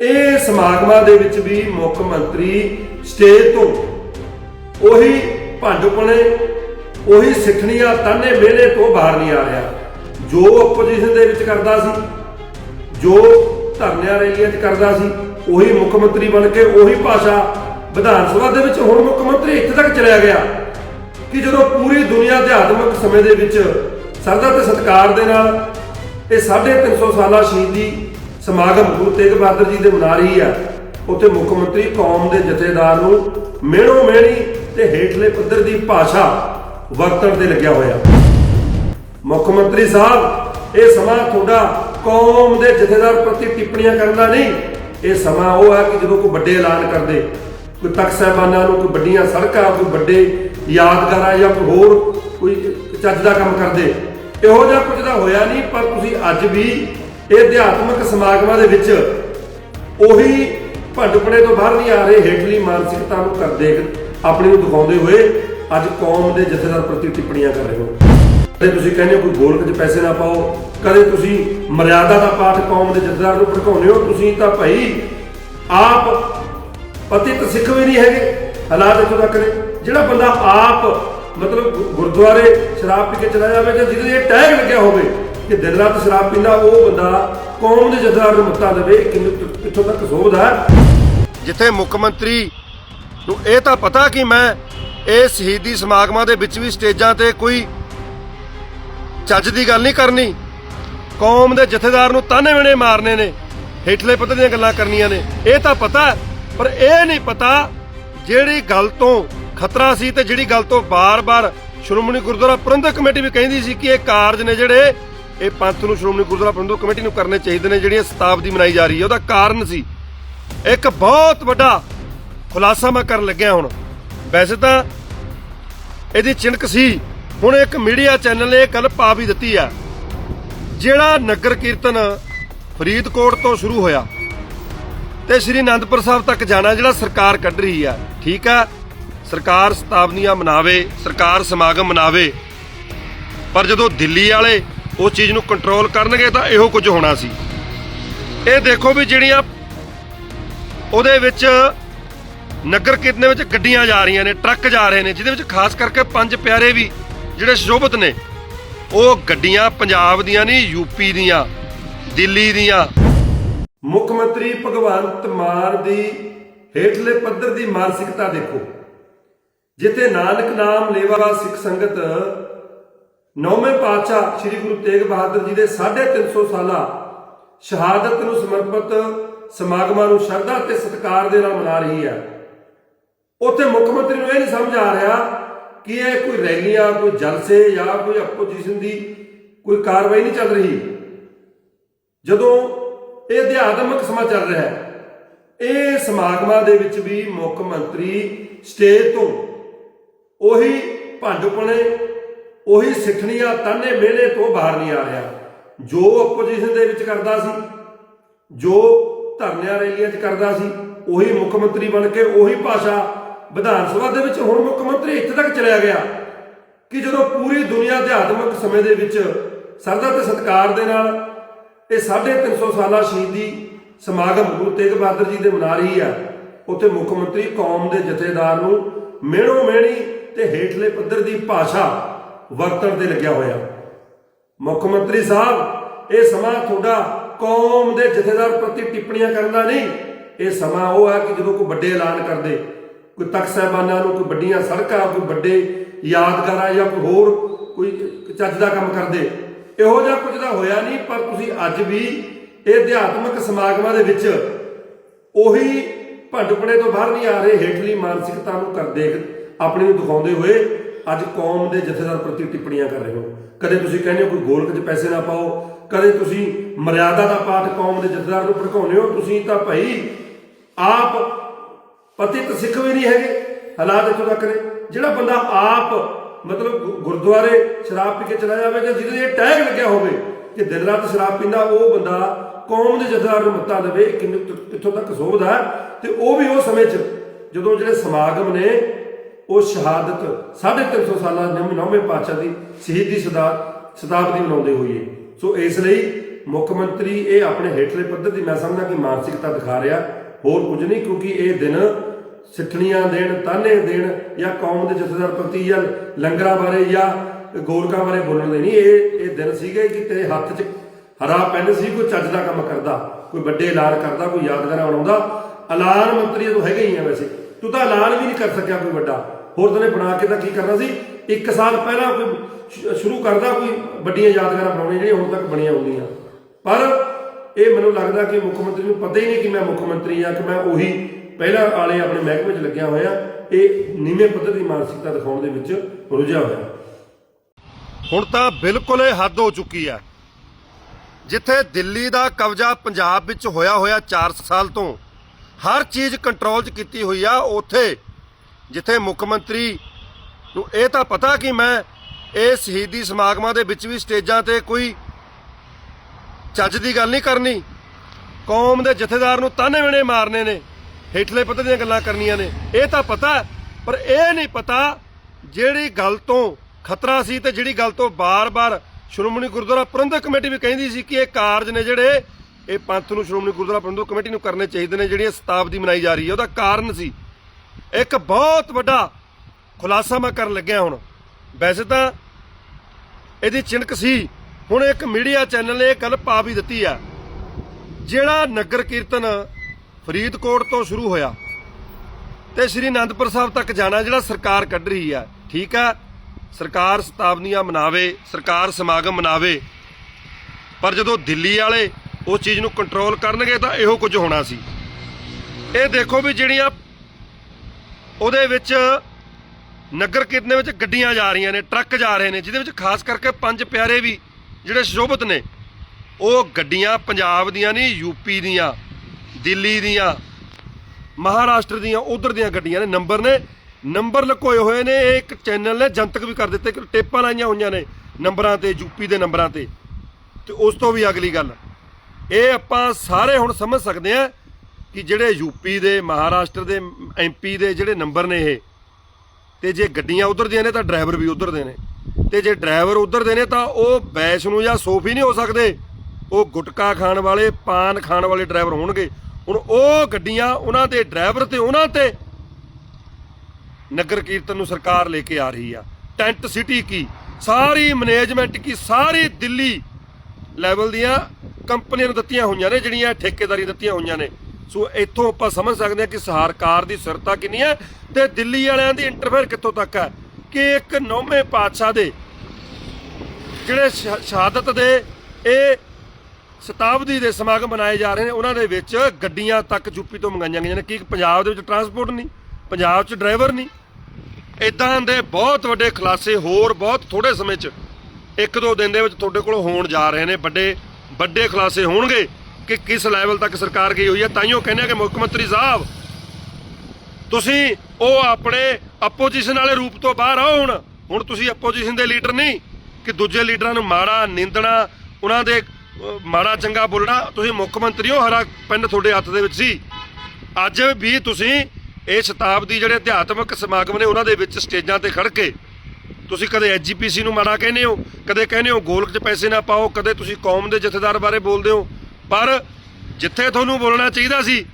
ਇਹ ਸਮਾਗਮਾਂ ਦੇ ਵਿੱਚ ਵੀ ਮੁੱਖ ਮੰਤਰੀ ਸਟੇਜ ਤੋਂ ਉਹੀ ਭੰਡਪਣੇ, ਉਹੀ ਸਿੱਖਣੀਆਂ ਤਾਨੇ ਮਿਹਣੇ ਤੋਂ ਬਾਹਰ ਨਹੀਂ ਆ ਰਿਹਾ। ਜੋ ਆਪੋਜੀਸ਼ਨ ਦੇ ਵਿੱਚ ਕਰਦਾ ਸੀ, ਜੋ ਧਰਨਿਆਂ ਰੈਲੀਆਂ 'ਚ ਕਰਦਾ ਸੀ, ਉਹੀ ਮੁੱਖ ਮੰਤਰੀ ਬਣ ਕੇ ਉਹੀ ਭਾਸ਼ਾ ਵਿਧਾਨ ਸਭਾ ਦੇ ਵਿੱਚ ਹੁਣ ਮੁੱਖ ਮੰਤਰੀ ਇੱਥੇ ਤੱਕ ਚਲਿਆ ਗਿਆ ਕਿ ਜਦੋਂ ਪੂਰੀ ਦੁਨੀਆ ਅਧਿਆਤਮਿਕ ਸਮੇਂ ਦੇ ਵਿੱਚ ਸਰਦਾ ਤੇ ਸਤਿਕਾਰ ਦੇ ਨਾਲ ਇਹ 350 ਸਾਲਾ ਸ਼ਹੀਦੀ ਸਮਾਗਮ ਗੁਰੂ ਤੇਗ ਬਹਾਦਰ ਜੀ ਦੇ ਮਨਾ ਰਹੀ ਹੈ। ਉੱਥੇ ਮੁੱਖ ਮੰਤਰੀ ਕੌਮ ਦੇ ਜਥੇਦਾਰ ਨੂੰ ਮਿਹਣੋ ਮਿਹਣੀ ਤੇ ਹੇਠਲੇ ਪੱਧਰ ਦੀ ਭਾਸ਼ਾ ਵਰਤਣ ਤੇ ਲੱਗਿਆ ਹੋਇਆ। ਮੁੱਖ ਮੰਤਰੀ ਸਾਹਿਬ, ਇਹ ਸਮਾਂ ਤੁਹਾਡਾ ਕੌਮ ਦੇ ਜਥੇਦਾਰ ਪ੍ਰਤੀ ਟਿੱਪਣੀਆਂ ਕਰਨ ਦਾ ਨਹੀਂ, ਇਹ ਸਮਾਂ ਉਹ ਹੈ ਕਿ ਜਦੋਂ ਕੋਈ ਵੱਡੇ ਐਲਾਨ ਕਰਦੇ, ਕੋਈ ਤਖਤ ਸਾਹਿਬਾਨਾਂ ਨੂੰ ਕੋਈ ਵੱਡੀਆਂ ਸੜਕਾਂ, ਕੋਈ ਵੱਡੇ ਯਾਦਗਾਰਾਂ ਜਾਂ ਕੋਈ ਹੋਰ ਕੋਈ ਚੱਜ ਦਾ ਕੰਮ ਕਰਦੇ। ਇਹੋ ਜਿਹਾ ਕੁਝ ਤਾਂ ਹੋਇਆ ਨਹੀਂ, ਪਰ ਤੁਸੀਂ ਅੱਜ ਵੀ ਇਹ ਅਧਿਆਤਮਿਕ ਸਮਾਗਮਾਂ ਦੇ ਵਿੱਚ ਉਹੀ ਭੰਡਪੜੇ ਤੋਂ ਬਾਹਰ ਨਹੀਂ ਆ ਰਹੇ, ਹੇਠਲੀ ਮਾਨਸਿਕਤਾ ਨੂੰ ਕਰਦੇ ਆਪਣੀ ਨੂੰ ਦਿਖਾਉਂਦੇ ਹੋਏ ਅੱਜ ਕੌਮ ਦੇ ਜਥੇਦਾਰ ਪ੍ਰਤੀ ਟਿੱਪਣੀਆਂ ਕਰ ਰਹੇ ਹੋ। ਕਦੇ ਤੁਸੀਂ ਕਹਿੰਦੇ ਹੋ ਕੋਈ ਗੋਲਕ 'ਚ ਪੈਸੇ ਨਾ ਪਾਓ, ਕਦੇ ਤੁਸੀਂ ਮਰਿਆਦਾ ਦਾ ਪਾਠ ਕੌਮ ਦੇ ਜਥੇਦਾਰ ਨੂੰ ਭੜਕਾਉਂਦੇ ਹੋ, ਤੁਸੀਂ ਤਾਂ ਭਾਈ ਆਪ ਪਤਿਤ ਸਿੱਖ ਵੀ ਨਹੀਂ ਹੈਗੇ, ਹਾਲਾਤ ਇੱਥੋਂ ਤੱਕ ਨੇ। ਜਿਹੜਾ ਬੰਦਾ ਆਪ ਮਤਲਬ ਗੁਰਦੁਆਰੇ ਸ਼ਰਾਬ ਪੀ ਕੇ ਚਲਾ ਜਾਵੇ ਜਾਂ ਜਿਹਦੇ ਇਹ ਟੈਗ ਲੱਗਿਆ ਹੋਵੇ ਕਿ ਦਿਨ ਰਾਤ ਸ਼ਰਾਬ ਪੀਂਦਾ, ਉਹ ਬੰਦਾ ਕੌਮ ਦੇ ਜਥੇਦਾਰ ਨੂੰ ਮੱਤਾ ਦੇਵੇ, ਕਿੰਨੇ- ਕਿੱਥੋਂ ਤੱਕ ਸੋਭਦਾ ਜਿੱਥੇ ਮੁੱਖ ਮੰਤਰੀ ਨੂੰ ਇਹ ਤਾਂ ਪਤਾ ਕਿ ਮੈਂ ਇਹ ਸ਼ਹੀਦੀ ਸਮਾਗਮਾਂ ਦੇ ਵਿੱਚ ਵੀ ਸਟੇਜਾਂ ਤੇ ਕੋਈ ਚੱਜ ਦੀ ਗੱਲ ਨਹੀਂ ਕਰਨੀ। ਕੌਮ ਦੇ ਜਥੇਦਾਰ ਨੂੰ ਤਾਨੇ ਮਿਹਣੇ ਮਾਰਨੇ ਨੇ, ਹੇਠਲੇ ਪੱਧਰ ਦੀਆਂ ਗੱਲਾਂ ਕਰਨੀਆਂ ਨੇ। ਇਹ ਤਾਂ ਪਤਾ, ਪਰ ਇਹ ਨਹੀਂ ਪਤਾ ਜਿਹੜੀ ਗੱਲ ਤੋਂ ਖਤਰਾ ਸੀ ਤੇ ਜਿਹੜੀ ਗੱਲ ਤੋਂ ਬਾਰ-ਬਾਰ ਸ਼੍ਰੋਮਣੀ ਗੁਰਦੁਆਰਾ ਪ੍ਰਬੰਧਕ ਕਮੇਟੀ ਵੀ ਕਹਿੰਦੀ ਸੀ ਕਿ ਇਹ ਕਾਰਜ ਨੇ ਜਿਹੜੇ ਇਹ ਪੰਥ ਨੂੰ, ਸ਼੍ਰੋਮਣੀ ਗੁਰਦੁਆਰਾ ਪ੍ਰਬੰਧਕ ਕਮੇਟੀ ਨੂੰ ਕਰਨੇ ਚਾਹੀਦੇ ਨੇ, ਜਿਹੜੀਆਂ ਸ਼ਤਾਬਦੀ ਮਨਾਈ ਜਾ ਰਹੀ ਹੈ। ਉਹਦਾ ਕਾਰਨ ਸੀ, ਇੱਕ ਬਹੁਤ ਵੱਡਾ ਖੁਲਾਸਾ ਮੈਂ ਕਰਨ ਲੱਗਿਆ ਹੁਣ। ਵੈਸੇ ਤਾਂ ਇਹਦੀ ਚਿਣਕ ਸੀ, ਹੁਣ ਇੱਕ ਮੀਡੀਆ ਚੈਨਲ ਨੇ ਇਹ ਗੱਲ ਪਾ ਵੀ ਦਿੱਤੀ ਆ ਜਿਹੜਾ ਨਗਰ ਕੀਰਤਨ ਫਰੀਦਕੋਟ ਤੋਂ ਸ਼ੁਰੂ ਹੋਇਆ ਤੇ ਸ੍ਰੀ ਅਨੰਦਪੁਰ ਸਾਹਿਬ ਤੱਕ ਜਾਣਾ, ਜਿਹੜਾ ਸਰਕਾਰ ਕੱਢ ਰਹੀ ਆ ਠੀਕ ਆ ਸਰਕਾਰ ਸਤਾਬਦੀਆਂ ਮਨਾਵੇ, ਸਰਕਾਰ ਸਮਾਗਮ ਮਨਾਵੇ, ਪਰ ਜਦੋਂ ਦਿੱਲੀ ਵਾਲੇ ਉਹ ਚੀਜ਼ ਨੂੰ ਕੰਟਰੋਲ ਕਰਨਗੇ ਤਾਂ ਇਹੋ ਕੁਝ ਹੋਣਾ ਸੀ। ਇਹ ਦੇਖੋ ਵੀ ਜਿਹੜੀਆਂ ਉਹਦੇ ਵਿੱਚ ਨਗਰ ਕੀਰਤਨ ਵਿੱਚ ਗੱਡੀਆਂ ਜਾ ਰਹੀਆਂ ਨੇ, ਟਰੱਕ ਜਾ ਰਹੇ ਨੇ, ਜਿਹਦੇ ਵਿੱਚ ਖਾਸ ਕਰਕੇ ਪੰਜ ਪਿਆਰੇ ਵੀ ਜਿਹੜੇ ਸ਼ੋਭਤ ਨੇ, ਉਹ ਗੱਡੀਆਂ ਪੰਜਾਬ ਦੀਆਂ ਨਹੀਂ ਯੂਪੀ ਦੀਆਂ, ਦਿੱਲੀ ਦੀਆਂ। ਮੁੱਖ ਮੰਤਰੀ ਭਗਵੰਤ ਮਾਨ ਦੀ ਹੇਠਲੇ ਪੱਧਰ ਦੀ ਮਾਨਸਿਕਤਾ ਦੇਖੋ, ਜਿੱਥੇ ਨਾਨਕ ਨਾਮ ਲੇਵਾ ਸਿੱਖ ਸੰਗਤ ਨੌਵੇਂ ਪਾਤਸ਼ਾਹ ਸ੍ਰੀ ਗੁਰੂ ਤੇਗ ਬਹਾਦਰ ਜੀ ਦੇ 350 ਸਾਲਾ ਸ਼ਹਾਦਤ ਨੂੰ ਸਮਰਪਿਤ ਸਮਾਗਮਾਂ ਨੂੰ ਸ਼ਰਧਾ ਤੇ ਸਤਿਕਾਰ ਦੇ ਨਾਲ ਮਨਾ ਰਹੀ ਹੈ। ਉੱਥੇ ਮੁੱਖ ਮੰਤਰੀ ਨੂੰ ਇਹ ਨਹੀਂ ਸਮਝ ਆ ਰਿਹਾ ਕਿ ਇਹ ਕੋਈ ਰੈਲੀਆਂ, ਕੋਈ ਜਲਸੇ ਜਾਂ ਕੋਈ ਆਪੋਜੀਸ਼ਨ ਦੀ ਕੋਈ ਕਾਰਵਾਈ ਨਹੀਂ ਚੱਲ ਰਹੀ। ਜਦੋਂ ਇਹ ਅਧਿਆਤਮਕ ਸਮਾਂ ਚੱਲ ਰਿਹਾ ਹੈ, ਇਹ ਸਮਾਗਮਾਂ ਦੇ ਵਿੱਚ ਵੀ ਮੁੱਖ ਮੰਤਰੀ ਸਟੇਜ ਤੋਂ ਉਹੀ ਭੰਡਪਣੇ ਉਹੀ ਸਿੱਖਣੀਆਂ ਤਾਨੇ ਮਿਹਣੇ ਤੋਂ ਬਾਹਰ ਨਹੀਂ ਆ ਰਿਹਾ। ਜੋ ਆਪੋਜੀਸ਼ਨ ਦੇ ਵਿੱਚ ਕਰਦਾ ਸੀ, ਜੋ ਧਰਨਿਆਂ ਰੈਲੀਆਂ 'ਚ ਕਰਦਾ ਸੀ, ਉਹੀ ਮੁੱਖ ਮੰਤਰੀ ਬਣ ਕੇ ਉਹੀ ਭਾਸ਼ਾ ਵਿਧਾਨ ਸਭਾ ਦੇ ਵਿੱਚ ਹੁਣ ਮੁੱਖ ਮੰਤਰੀ ਇੱਥੇ ਤੱਕ ਚਲਿਆ ਗਿਆ। ਕਿ ਜਦੋਂ ਪੂਰੀ ਦੁਨੀਆ ਅਧਿਆਤਮਿਕ ਸਮੇਂ ਦੇ ਵਿੱਚ ਸਰਦਾ ਤੇ ਸਤਿਕਾਰ ਦੇ ਨਾਲ ਇਹ 350 ਸਾਲਾ ਸ਼ਹੀਦੀ ਸਮਾਗਮ ਗੁਰੂ ਤੇਗ ਬਹਾਦਰ ਜੀ ਦੇ ਮਨਾ ਰਹੀ ਹੈ, ਉੱਥੇ ਮੁੱਖ ਮੰਤਰੀ ਕੌਮ ਦੇ ਜਥੇਦਾਰ ਨੂੰ ਮਿਹਣੋ ਮਿਹਣੀ ਤੇ ਹੇਠਲੇ ਪੱਧਰ ਦੀ ਭਾਸ਼ਾ ਵਰਤਣ ਤੇ ਲੱਗਿਆ ਹੋਇਆ। ਮੁੱਖ ਮੰਤਰੀ ਸਾਹਿਬ, ਇਹ ਸਮਾਂ ਤੁਹਾਡਾ ਕੌਮ ਦੇ ਜਥੇਦਾਰ ਪ੍ਰਤੀ ਟਿੱਪਣੀਆਂ ਕਰਨ ਦਾ ਨਹੀਂ। ਇਹ ਸਮਾਂ ਉਹ ਹੈ ਕਿ ਜਦੋਂ ਕੋਈ ਵੱਡੇ ਐਲਾਨ ਕਰਦੇ, ਕੋਈ ਤਖਤ ਸਾਹਿਬਾਨਾਂ ਨੂੰ ਕੋਈ ਵੱਡੀਆਂ ਸੜਕਾਂ, ਕੋਈ ਵੱਡੇ ਯਾਦਗਾਰਾਂ ਜਾਂ ਕੋਈ ਹੋਰ ਕੋਈ ਚੱਜ ਦਾ ਕੰਮ ਕਰਦੇ। ਇਹੋ ਜਿਹਾ ਕੁਝ ਤਾਂ ਹੋਇਆ ਨਹੀਂ, ਪਰ ਤੁਸੀਂ ਅੱਜ ਵੀ ਇਹ ਅਧਿਆਤਮਿਕ ਸਮਾਗਮਾਂ ਦੇ ਵਿੱਚ ਉਹੀ ਭੰਡਪੜੇ ਤੋਂ ਬਾਹਰ ਨਹੀਂ ਆ ਰਹੇ, ਹੇਠਲੀ ਮਾਨਸਿਕਤਾ ਨੂੰ ਕਰ ਦੇਖ ਆਪਣੀ ਨੂੰ ਦਿਖਾਉਂਦੇ ਹੋਏ ਅੱਜ ਕੌਮ ਦੇ ਜਥੇਦਾਰ ਪ੍ਰਤੀ ਟਿੱਪਣੀਆਂ ਕਰ ਰਹੇ ਹੋ। ਕਦੇ ਤੁਸੀਂ ਕਹਿੰਦੇ ਹੋ ਕੋਈ ਗੋਲਕ 'ਚ ਪੈਸੇ ਨਾ ਪਾਓ, ਕਦੇ ਤੁਸੀਂ ਮਰਿਆਦਾ ਦਾ ਪਾਠ ਕੌਮ ਦੇ ਜਥੇਦਾਰ ਨੂੰ ਭੜਕਾਉਂਦੇ ਹੋ, ਤੁਸੀਂ ਤਾਂ ਭਾਈ ਆਪ ਪਤਿਤ ਸਿੱਖ ਵੀ ਨਹੀਂ ਹੈਗੇ, ਹਾਲਾਤ ਇੱਥੋਂ ਤੱਕ ਨੇ। ਜਿਹੜਾ ਬੰਦਾ ਆਪ ਮਤਲਬ ਗੁਰਦੁਆਰੇ ਸ਼ਰਾਬ ਪੀ ਕੇ ਚਲਾ ਜਾਵੇ ਜਾਂ ਜਿਹਦੇ ਇਹ ਟੈਗ ਲੱਗਿਆ ਹੋਵੇ ਕਿ ਦਿਨ ਰਾਤ ਸ਼ਰਾਬ ਪੀਂਦਾ, ਉਹ ਬੰਦਾ ਕੌਮ ਦੇ ਜਥੇਦਾਰ ਨੂੰ ਮੱਤਾ ਦੇਵੇ, ਕਿੰਨੇ- ਕਿੱਥੋਂ ਤੱਕ ਸੋਭਦਾ ਤੇ ਉਹ ਵੀ ਉਹ ਸਮੇਂ 'ਚ ਜਦੋਂ ਜਿਹੜੇ ਸਮਾਗਮ ਨੇ ਉਹ ਸ਼ਹਾਦਤ 350 ਸਾਲਾਂ ਨੌਵੇਂ ਨੌਵੇਂ ਪਾਤਸ਼ਾਹ ਦੀ ਸ਼ਹੀਦੀ ਸਦਾ, ਸ਼ਤਾਬਦੀ ਮਨਾਉਂਦੇ ਹੋਈਏ ਸੋ ਇਸ ਲਈ ਮੁੱਖ ਮੰਤਰੀ ਇਹ ਆਪਣੇ ਹੇਠਲੇ ਪੱਧਰ ਦੀ ਮੈਂ ਸਮਝਦਾ ਕਿ ਮਾਨਸਿਕਤਾ ਦਿਖਾ ਰਿਹਾ। ਹੋਰ ਕੁਝ ਨਹੀਂ, ਕਿਉਂਕਿ ਇਹ ਦਿਨ ਸਿੱਠਣੀਆਂ ਦੇਣ, ਤਾਨੇ ਦੇਣ ਜਾਂ ਕੌਮ ਦੇ ਜਥੇਦਾਰ ਪ੍ਰਤੀ ਜਾਂ ਲੰਗਰਾਂ ਬਾਰੇ ਜਾਂ ਗੋਲਕਾਂ ਬਾਰੇ ਬੋਲਣ ਦੇ ਨਹੀਂ। ਇਹ ਇਹ ਦਿਨ ਸੀਗੇ ਕਿ ਤੇਰੇ ਹੱਥ 'ਚ ਹਰਾ ਪੈਨ ਸੀ, ਕੋਈ ਚੱਜ ਦਾ ਕੰਮ ਕਰਦਾ, ਕੋਈ ਵੱਡੇ ਐਲਾਨ ਕਰਦਾ, ਕੋਈ ਯਾਦਗਾਰਾਂ ਬਣਾਉਂਦਾ। ਐਲਾਨ ਮੰਤਰੀ ਤੋਂ ਹੈਗੇ ਹੀ ਆ ਵੈਸੇ। ਤੂੰ ਤਾਂ ਐਲਾਨ ਵੀ ਨਹੀਂ ਕਰ ਸਕਿਆ ਕੋਈ ਵੱਡਾ। ਹੋਰ ਤਨੇ ਬਣਾ ਕੇ ਤਾਂ ਕੀ ਕਰਨਾ ਸੀ? ਇੱਕ ਸਾਲ ਪਹਿਲਾਂ ਕੋਈ ਸ਼ੁਰੂ ਕਰਦਾ ਕੋਈ ਵੱਡੀਆਂ ਯਾਦਗਾਰਾਂ ਬਣਾਉਣੀਆਂ ਜਿਹੜੀਆਂ ਹੁਣ ਤੱਕ ਬਣੀਆਂ ਹੁੰਦੀਆਂ। ਪਰ ਇਹ ਮੈਨੂੰ ਲੱਗਦਾ ਕਿ ਮੁੱਖ ਮੰਤਰੀ ਨੂੰ ਪਤਾ ਹੀ ਨਹੀਂ ਕਿ ਮੈਂ ਮੁੱਖ ਮੰਤਰੀ ਆ ਕਿ ਮੈਂ ਉਹੀ ਪਹਿਲਾਂ ਵਾਲੇ ਆਪਣੇ ਮਹਿਕਮੇ 'ਚ ਲੱਗਿਆ ਹੋਇਆ। ਇਹ ਨੀਵੇਂ ਪੱਧਰ ਦੀ ਮਾਨਸਿਕਤਾ ਦਿਖਾਉਣ ਦੇ ਵਿੱਚ ਰੁੱਝਿਆ ਹੋਇਆ। ਹੁਣ ਤਾਂ ਬਿਲਕੁਲ ਇਹ ਹੱਦ ਹੋ ਚੁੱਕੀ ਹੈ। ਜਿੱਥੇ ਦਿੱਲੀ ਦਾ ਕਬਜ਼ਾ ਪੰਜਾਬ ਵਿੱਚ ਹੋਇਆ ਹੋਇਆ 4 ਸਾਲ ਤੋਂ, ਹਰ ਚੀਜ਼ ਕੰਟਰੋਲ 'ਚ ਕੀਤੀ ਹੋਈ ਆ, ਉੱਥੇ ਜਿੱਥੇ ਮੁੱਖ ਮੰਤਰੀ ਨੂੰ ਇਹ ਤਾਂ ਪਤਾ ਕਿ ਮੈਂ ਇਹ ਸ਼ਹੀਦੀ ਸਮਾਗਮਾਂ ਦੇ ਵਿੱਚ ਵੀ ਸਟੇਜਾਂ ਤੇ ਕੋਈ ਚੱਜ ਦੀ ਗੱਲ ਨਹੀਂ ਕਰਨੀ। ਕੌਮ ਦੇ ਜਥੇਦਾਰ ਨੂੰ ਤਾਨੇ ਮੇਣੇ ਮਾਰਨੇ ਨੇ, ਹੇਠਲੇ ਪੱਧਰ ਦੀਆਂ ਗੱਲਾਂ ਕਰਨੀਆਂ ਨੇ। ਇਹ ਤਾਂ ਪਤਾ, ਪਰ ਇਹ ਨਹੀਂ ਪਤਾ ਜਿਹੜੀ ਗੱਲ ਤੋਂ ਖਤਰਾ ਸੀ ਤੇ ਜਿਹੜੀ ਗੱਲ ਤੋਂ ਬਾਰ-ਬਾਰ ਸ਼੍ਰੋਮਣੀ ਗੁਰਦੁਆਰਾ ਪ੍ਰਬੰਧਕ ਕਮੇਟੀ ਵੀ ਕਹਿੰਦੀ ਸੀ ਕਿ ਇਹ ਕਾਰਜ ਨੇ ਜਿਹੜੇ ਇਹ ਪੰਥ ਨੂੰ ਸ਼੍ਰੋਮਣੀ ਗੁਰਦੁਆਰਾ ਪ੍ਰਬੰਧਕ ਕਮੇਟੀ ਨੂੰ ਕਰਨੇ ਚਾਹੀਦੇ ਨੇ ਜਿਹੜੀ ਸ਼ਤਾਬਦੀ ਮਨਾਈ ਜਾ ਰਹੀ ਹੈ। ਉਹਦਾ ਕਾਰਨ ਸੀ। ਇੱਕ ਬਹੁਤ ਵੱਡਾ ਖੁਲਾਸਾ ਮੈਂ ਕਰਨ ਲੱਗਿਆ ਹੁਣ। ਵੈਸੇ ਤਾਂ ਇਹਦੀ ਚਿਣਕ ਸੀ, ਹੁਣ ਇੱਕ ਮੀਡੀਆ ਚੈਨਲ ਨੇ ਇਹ ਗੱਲ ਪਾ ਵੀ ਦਿੱਤੀ ਆ। ਜਿਹੜਾ ਨਗਰ ਕੀਰਤਨ ਫਰੀਦਕੋਟ ਤੋਂ ਸ਼ੁਰੂ ਹੋਇਆ ਤੇ ਸ੍ਰੀ ਅਨੰਦਪੁਰ ਸਾਹਿਬ ਤੱਕ ਜਾਣਾ, ਜਿਹੜਾ ਸਰਕਾਰ ਕੱਢ ਰਹੀ ਆ, ਠੀਕ ਆ? ਸਰਕਾਰ ਸਤਾਬਦੀਆਂ ਮਨਾਵੇ, ਸਰਕਾਰ ਸਮਾਗਮ ਮਨਾਵੇ, ਪਰ ਜਦੋਂ ਦਿੱਲੀ ਵਾਲੇ ਉਸ ਚੀਜ਼ ਨੂੰ ਕੰਟਰੋਲ ਕਰਨਗੇ ਤਾਂ ਇਹੋ ਕੁਝ ਹੋਣਾ ਸੀ। ਇਹ ਦੇਖੋ ਵੀ ਜਿਹੜੀਆਂ ਉਹਦੇ ਵਿੱਚ ਨਗਰ ਕੀਰਤਨ ਵਿੱਚ ਗੱਡੀਆਂ ਜਾ ਰਹੀਆਂ ਨੇ, ਟਰੱਕ ਜਾ ਰਹੇ ਨੇ, ਜਿਹਦੇ ਵਿੱਚ ਖਾਸ ਕਰਕੇ ਪੰਜ ਪਿਆਰੇ ਵੀ ਜਿਹੜੇ ਸ਼ੋਭਤ ਨੇ, ਉਹ ਗੱਡੀਆਂ ਪੰਜਾਬ ਦੀਆਂ ਨਹੀਂ ਯੂਪੀ ਦੀਆਂ, ਦਿੱਲੀ ਦੀਆਂ, ਮਹਾਰਾਸ਼ਟਰ ਦੀਆਂ, ਉਧਰ ਦੀਆਂ ਗੱਡੀਆਂ ਨੇ, ਨੰਬਰ ਨੇ, ਨੰਬਰ ਲਕੋਏ ਹੋਏ ਨੇ, ਇਹ ਇੱਕ ਚੈਨਲ ਨੇ, ਜਨਤਕ ਵੀ ਕਰ ਦਿੱਤੇ ਕਿ ਟੇਪਾਂ ਲਾਈਆਂ ਹੋਈਆਂ ਨੇ ਨੰਬਰਾਂ ਤੇ ਯੂਪੀ ਦੇ ਨੰਬਰਾਂ ਤੇ। ਤੇ ਉਸ ਤੋਂ ਵੀ ਅਗਲੀ ਗੱਲ, ਇਹ ਆਪਾਂ ਸਾਰੇ ਹੁਣ ਸਮਝ ਸਕਦੇ ਆ ਕਿ ਜਿਹੜੇ ਯੂਪੀ ਦੇ, ਮਹਾਰਾਸ਼ਟਰ ਦੇ ਐਮਪੀ ਦੇ ਜਿਹੜੇ ਨੰਬਰ ਨੇ ਇਹ, ਤੇ ਜੇ ਗੱਡੀਆਂ ਉਧਰ ਦੀਆਂ ਨੇ ਤਾਂ ਡਰਾਈਵਰ ਵੀ ਉਧਰ ਦੇ ਨੇ। ਤੇ ਜੇ ਡਰਾਈਵਰ ਉਧਰ ਦੇ ਨੇ ਤਾਂ ਉਹ ਬੈਸ਼ ਨੂੰ ਜਾਂ ਸੋਫੀ ਨਹੀਂ ਹੋ ਸਕਦੇ। ਉਹ ਗੁਟਕਾ ਖਾਣ ਵਾਲੇ, ਪਾਨ ਖਾਣ ਵਾਲੇ ਡਰਾਈਵਰ ਹੋਣਗੇ। ਹੁਣ ਉਹ ਗੱਡੀਆਂ ਉਹਨਾਂ ਦੇ ਡਰਾਈਵਰ ਤੇ ਉਹਨਾਂ ਤੇ ਨਗਰ ਕੀਰਤਨ ਨੂੰ ਸਰਕਾਰ ਲੈ ਕੇ ਆ ਰਹੀ ਆ। ਟੈਂਟ ਸਿਟੀ ਕੀ, ਸਾਰੀ ਮੈਨੇਜਮੈਂਟ ਕੀ, ਸਾਰੀ ਦਿੱਲੀ ਲੈਵਲ ਦੀਆਂ ਕੰਪਨੀਆਂ ਨੂੰ ਦਿੱਤੀਆਂ ਹੋਈਆਂ ਨੇ, ਜਿਹੜੀਆਂ ਠੇਕੇਦਾਰੀ ਦਿੱਤੀਆਂ ਹੋਈਆਂ ਨੇ। ਸੋ ਇੱਥੋਂ ਆਪਾਂ ਸਮਝ ਸਕਦੇ ਹਾਂ ਕਿ ਸਰਕਾਰ ਦੀ ਸਿਰਤਾ ਕਿੰਨੀ ਹੈ ਤੇ ਦਿੱਲੀ ਵਾਲਿਆਂ ਦੀ ਇੰਟਰਫੇਅਰ ਕਿੱਥੋਂ ਤੱਕ ਹੈ ਕਿ ਇੱਕ ਨੌਵੇਂ ਪਾਤਸ਼ਾਹ ਦੇ ਜਿਹੜੇ ਸ਼ਹਾ- ਸ਼ਹਾਦਤ ਦੇ ਇਹ ਸ਼ਤਾਬਦੀ ਦੇ ਸਮਾਗਮ ਮਨਾਏ ਜਾ ਰਹੇ ਨੇ, ਉਹਨਾਂ ਦੇ ਵਿੱਚ ਗੱਡੀਆਂ ਤੱਕ ਯੂਪੀ ਤੋਂ ਮੰਗਾਈਆਂ ਗਈਆਂ ਨੇ। ਕੀ ਪੰਜਾਬ ਦੇ ਵਿੱਚ ਟਰਾਂਸਪੋਰਟ ਨਹੀਂ, ਪੰਜਾਬ 'ਚ ਡਰਾਈਵਰ ਨਹੀਂ। ਇਦਾਂ ਦੇ ਬਹੁਤ ਵੱਡੇ ਖੁਲਾਸੇ ਹੋਰ ਬਹੁਤ ਥੋੜੇ ਸਮੇਂ 'ਚ ਇੱਕ ਦੋ ਦਿਨ ਦੇ ਵਿੱਚ ਤੁਹਾਡੇ ਕੋਲ ਹੋਣ ਜਾ ਰਹੇ ਨੇ, ਵੱਡੇ ਵੱਡੇ ਖੁਲਾਸੇ ਹੋਣਗੇ। ਕਿ ਕਿਸ ਲੈਵਲ ਤੱਕ ਸਰਕਾਰ ਗਈ ਹੋਈ ਹੈ ਤਾਈਓ ਕਹਿੰਦੇ ਆ ਕਿ ਮੁੱਖ ਮੰਤਰੀ ਸਾਹਿਬ, ਤੁਸੀਂ ਉਹ ਆਪਣੇ ਆਪੋਜੀਸ਼ਨ ਵਾਲੇ ਰੂਪ ਤੋਂ ਬਾਹਰ ਆਓ ਹੁਣ। ਹੁਣ ਤੁਸੀਂ ਆਪੋਜੀਸ਼ਨ ਦੇ ਲੀਡਰ ਨਹੀਂ, ਕਿ ਦੂਜੇ ਲੀਡਰਾਂ ਨੂੰ ਮਾੜਾ ਨਿੰਦਣਾ, ਉਹਨਾਂ ਦੇ ਮਾੜਾ ਚੰਗਾ ਬੋਲਣਾ, ਤੁਸੀਂ ਮੁੱਖ ਮੰਤਰੀ ਹੋ, ਹਰਾ ਪਿੰਡ ਤੁਹਾਡੇ ਹੱਥ ਦੇ ਵਿੱਚ ਸੀ। ਅੱਜ ਵੀ ਤੁਸੀਂ ਇਹ ਸ਼ਤਾਬਦੀ ਜਿਹੜੇ ਅਧਿਆਤਮਿਕ ਸਮਾਗਮ ਨੇ, ਉਹਨਾਂ ਦੇ ਵਿੱਚ ਸਟੇਜਾਂ ਤੇ ਖੜ ਕੇ ਤੁਸੀਂ ਕਦੇ ਐਜੀਪੀਸੀ ਨੂੰ ਮਾੜਾ ਕਹਿੰਦੇ ਹੋ, ਕਦੇ ਕਹਿੰਦੇ ਹੋ ਗੋਲਕ 'ਚ ਪੈਸੇ ਨਾ ਪਾਓ, ਕਦੇ ਤੁਸੀਂ ਕੌਮ ਦੇ ਜਥੇਦਾਰ ਬਾਰੇ ਬੋਲਦੇ ਹੋ। ਪਰ ਜਿੱਥੇ ਤੁਹਾਨੂੰ ਬੋਲਣਾ ਚਾਹੀਦਾ ਸੀ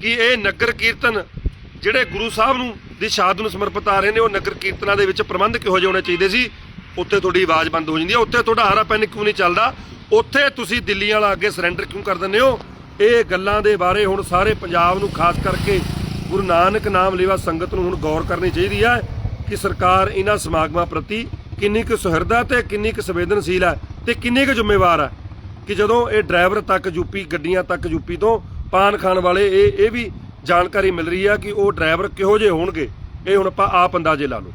ਕਿ ਇਹ ਨਗਰ ਕੀਰਤਨ ਜਿਹੜੇ ਗੁਰੂ ਸਾਹਿਬ ਨੂੰ ਦੀ ਸ਼ਹਾਦਤ ਨੂੰ ਸਮਰਪਿਤ ਆ ਰਹੇ ਨੇ, ਉਹ ਨਗਰ ਕੀਰਤਨਾਂ ਦੇ ਵਿੱਚ ਪ੍ਰਬੰਧ ਕਿਹੋ ਜਿਹੇ ਹੋਣੇ ਚਾਹੀਦੇ ਸੀ, ਉੱਥੇ ਤੁਹਾਡੀ ਆਵਾਜ਼ ਬੰਦ ਹੋ ਜਾਂਦੀ ਹੈ, ਉੱਥੇ ਤੁਹਾਡਾ ਹਰਾ ਪੈਨ ਕਿਉਂ ਨਹੀਂ ਚੱਲਦਾ, ਉੱਥੇ ਤੁਸੀਂ ਦਿੱਲੀ ਵਾਲਾ ਅੱਗੇ ਸਰੈਂਡਰ ਕਿਉਂ ਕਰ ਦਿੰਦੇ ਹੋ? ਇਹ ਗੱਲਾਂ ਦੇ ਬਾਰੇ ਹੁਣ ਸਾਰੇ ਪੰਜਾਬ ਨੂੰ ਖਾਸ ਕਰਕੇ ਗੁਰੂ ਨਾਨਕ ਨਾਮ ਲੈਵਾ ਸੰਗਤ ਨੂੰ ਹੁਣ ਗੌਰ ਕਰਨੀ ਚਾਹੀਦੀ ਹੈ ਕਿ ਸਰਕਾਰ ਇਹਨਾਂ ਸਮਾਗਮਾਂ ਪ੍ਰਤੀ ਕਿੰਨੀ ਕੁ ਸੁਹਿਰਦਾ ਤੇ ਕਿੰਨੀ ਕੁ ਸੰਵੇਦਨਸ਼ੀਲ ਹੈ ਤੇ ਕਿੰਨੀ ਕੁ ਜ਼ਿੰਮੇਵਾਰ ਹੈ। ਕਿ ਜਦੋਂ ਇਹ ਡਰਾਈਵਰ ਤੱਕ ਯੂਪੀ, ਗੱਡੀਆਂ ਤੱਕ ਯੂਪੀ ਤੋਂ ਪਾਨ ਖਾਣ ਵਾਲੇ, ਇਹ ਇਹ ਵੀ ਜਾਣਕਾਰੀ ਮਿਲ ਰਹੀ ਆ ਕਿ ਉਹ ਡਰਾਈਵਰ ਕਿਹੋ ਜਿਹੇ ਹੋਣਗੇ, ਇਹ ਹੁਣ ਆਪਾਂ ਆਪ ਅੰਦਾਜ਼ੇ ਲਾ ਲਓ।